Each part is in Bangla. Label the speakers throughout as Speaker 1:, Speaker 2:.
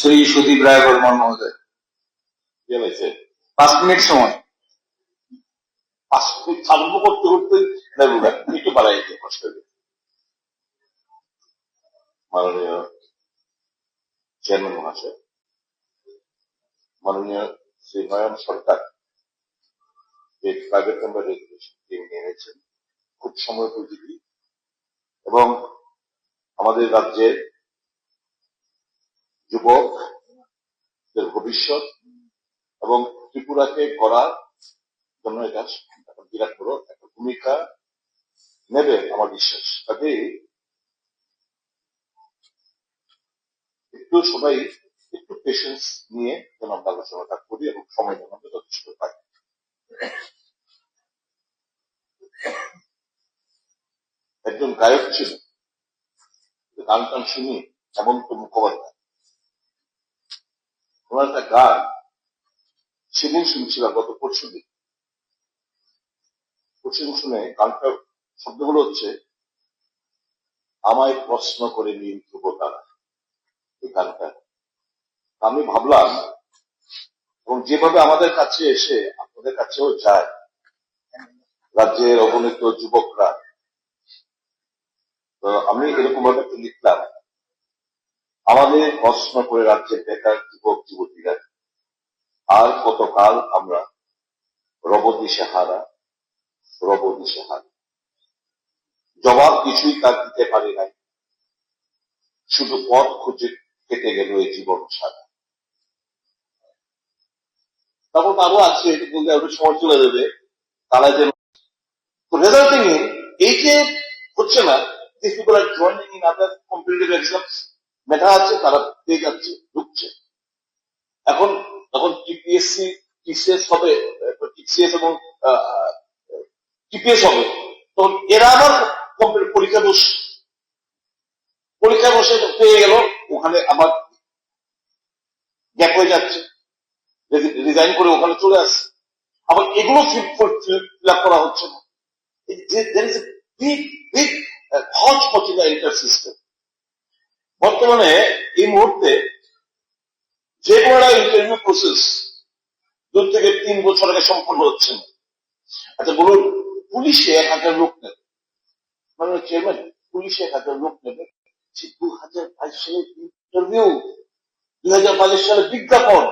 Speaker 1: শ্রী সুদীপ রায় বর্মন মহোদয় পাঁচ মিনিট সময়।
Speaker 2: পাঁচ মিনিট আরম্ভ করতে করতে। একটু কষ্ট মাননীয় চেয়ারম্যান মহাশয় মাননীয় শ্রী নয়ন সরকার যে প্রাইভেট মেম্বার রেগুলেশন নিয়ে এনেছেন খুব সময় উপযোগী এবং আমাদের রাজ্যের যুবকদের ভবিষ্যৎ এবং ত্রিপুরাকে গড়ার জন্য এটা বিরাট বড় একটা ভূমিকা নেবে আমার বিশ্বাস। কাজে একটু সবাই একটু পেশেন্স নিয়ে যেন আমরা আলোচনাটা করি এবং সময় যেন আমরা যথেষ্ট পাই। একজন গায়ক ছিল গান টান শুনি, এমন হেমন্ত মুখোপাধ্যায় ওনার একটা গান সেদিন শুনছিলাম, গত পরশু দিন। পরশু শুনে গানটার শব্দগুলো হচ্ছে, আমায় প্রশ্ন করে নিন ধ্রুব তারা, এই গানটা। আমি ভাবলাম, এবং যেভাবে আমাদের কাছে এসে, আপনাদের কাছেও যায়, রাজ্যের অগণিত যুবকরা আমি এরকম ভাবে লিখলাম। আমাদের প্রশ্ন করে রাজ্যের বেকার যুবক, যুবতীরা। আর কতকাল আমরা রব দিশেহারা রব দিশেহারা জবাব কিছুই তার দিতে পারি নাই। শুধু পথ খুঁজে কেটে গেল এই জীবন সারা। তারপর আরও আছে বলতে আরও সময় চলে যাবে। তারা যেন রেজাল্টিং এই যে হচ্ছে না joining in other competitive exams মেধা আছে, তারা পেয়ে যাচ্ছে ঢুকছে। এখন যখন টিপিএসসি টিসিএস হবে টিসিএস এবং টিপিএস হবে, তখন এরা আবার পরীক্ষা বস, পরীক্ষা বসে পেয়ে গেল, ওখানে আবার গ্যাপ হয়ে যাচ্ছে। রিজাইন করে ওখানে চলে আসছে। আবার এগুলো ফিল আপ করা হচ্ছে না। বিগ বিগ হজ পচিলা ইন্টার সিস্টেম বর্তমানে এই মুহূর্তে যে কোনো ইন্টারভিউ প্রসেস দু থেকে তিন বছর আগে সম্পন্ন হচ্ছে না। আচ্ছা বলুন, পুলিশে এক হাজার লোক নেবে। মানে চেয়ারম্যান পুলিশে এক হাজার লোক নেবে সে দু হাজার বাইশ সালে ইন্টারভিউ দুই হাজার বাইশ সালে বিজ্ঞাপন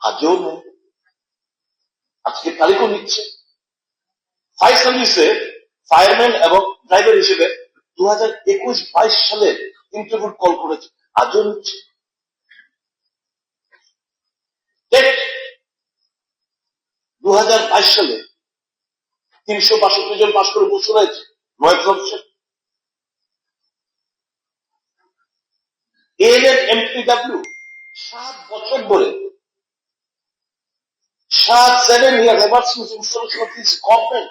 Speaker 2: আজও নেই। আজকে তারিখও নিচ্ছে। ফায়ার সার্ভিসে ফায়ারম্যান এবং ড্রাইভার হিসেবে দু হাজার একুশ বাইশ সালে ইন্টারভিউ কল করেছে। আজও নিচ্ছে দু হাজার বাইশ সালে তিনশো বাষট্টি জন পাশ করে বসে রয়েছে নয় প্রফেশন এএলএন এমপিডাব্লিউ সাত বছর ধরে সাত seven year ever since installation of this government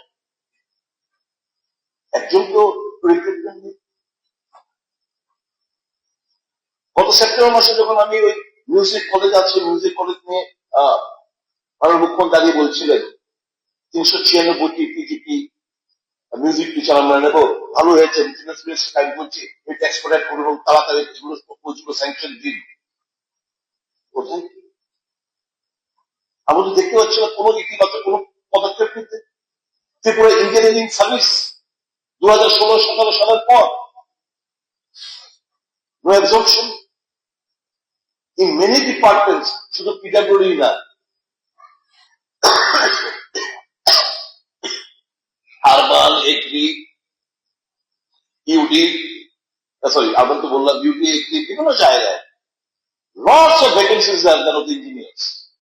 Speaker 2: একজন তো গত সেপ্টেম্বর মাসে যখন আমি ওই মিউজিক কলেজ আছে মিউজিক কলেজ নিয়ে আমার মুখ্যমন্ত্রী দাঁড়িয়ে বলছিলেন, তিনশো ছিয়ানব্বইটি পিজিপি মিউজিক টিচার আমরা নেব, ভালো হয়েছে টাইম বলছি এটা এক্সপোর্ট করব এবং তাড়াতাড়ি এগুলো প্রপোজগুলো স্যাংশন দিন। আমরা দেখতে পাচ্ছি না কোনো ইতিবাচক কোনো পদক্ষেপ নিতে। ত্রিপুরা ইঞ্জিনিয়ারিং সার্ভিস দু হাজার ষোলো, সতেরো সালের পর ইন মেনি ডিপার্টমেন্টস শুধু পিডাব্লিউডি না urban agri UD sorry urban তো বললাম ইউডি এগ্রি বিভিন্ন জায়গায় লটস অফ ভ্যাকেন্সিজ ইঞ্জিনিয়ার্স